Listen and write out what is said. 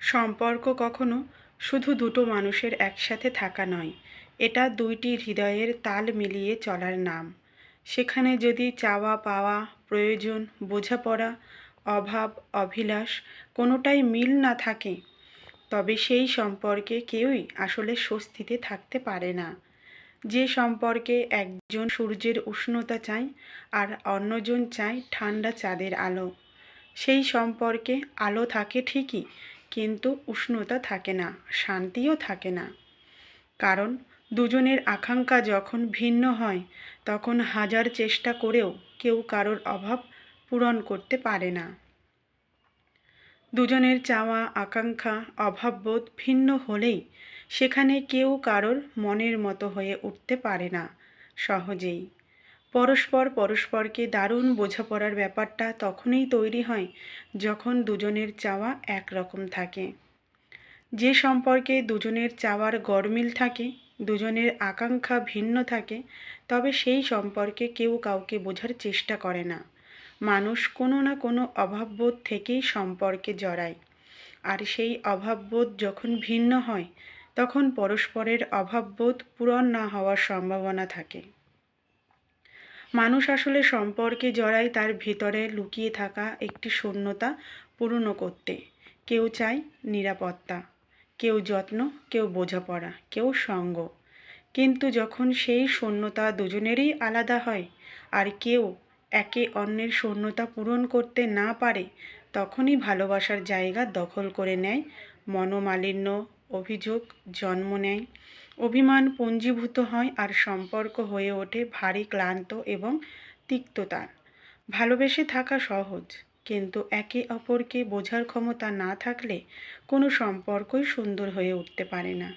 সম্পর্ক কখনো শুধু দুটো মানুষের একসাথে থাকা নয়, এটা দুইটি হৃদয়ের তাল মিলিয়ে চলার নাম। সেখানে যদি চাওয়া পাওয়া, প্রয়োজন, বোঝাপড়া, অভাব, অভিলাষ কোনোটাই মিল না থাকে, তবে সেই সম্পর্কে কেউই আসলে স্বস্তিতে থাকতে পারে না। যে সম্পর্কে একজন সূর্যের উষ্ণতা চায় আর অন্যজন চায় ঠান্ডা চাঁদের আলো, সেই সম্পর্কে আলো থাকে ঠিকই কিন্তু উষ্ণতা থাকে না, শান্তিও থাকে না। কারণ দুজনের আকাঙ্ক্ষা যখন ভিন্ন হয়, তখন হাজার চেষ্টা করেও কেউ কারোর অভাব পূরণ করতে পারে না। দুজনের চাওয়া, আকাঙ্ক্ষা, অভাববোধ ভিন্ন হলেই সেখানে কেউ কারোর মনের মতো হয়ে উঠতে পারে না, সহজেই। পরস্পর পরস্পরকে দারুণ বোঝাপড়ার ব্যাপারটা তখনই তৈরি হয় যখন দুজনের চাওয়া একরকম থাকে। যে সম্পর্কে দুজনের চাওয়ার গরমিল থাকে, দুজনের আকাঙ্ক্ষা ভিন্ন থাকে, তবে সেই সম্পর্কে কেউ কাউকে বোঝার চেষ্টা করে না। মানুষ কোনো না কোনো অভাববোধ থেকেই সম্পর্কে জড়ায়। আর সেই অভাববোধ যখন ভিন্ন হয়, তখন পরস্পরের অভাববোধ পূরণ না হওয়ার সম্ভাবনা থাকে। মানুষ আসলে সম্পর্কে জড়ায় তার ভিতরে লুকিয়ে থাকা একটি শূন্যতা পূর্ণ করতে। কেউ চায় নিরাপত্তা, কেউ যত্ন, কেউ বোঝাপড়া, কেউ সঙ্গ। কিন্তু যখন সেই শূন্যতা দুজনেরই আলাদা হয় আর কেউ একে অন্যের শূন্যতা পূরণ করতে না পারে, তখনই ভালোবাসার জায়গা দখল করে নেয়, মনোমালিন্য, অভিযোগ, জন্ম নেয়। অভিমান পুঞ্জীভূত হয় আর সম্পর্ক হয়ে ওঠে ভারী ক্লান্ত এবং তিক্ততার। ভালোবেসে থাকা সহজ, কিন্তু একে অপরকে বোঝার ক্ষমতা না থাকলে কোনো সম্পর্কই সুন্দর হয়ে উঠতে পারে না।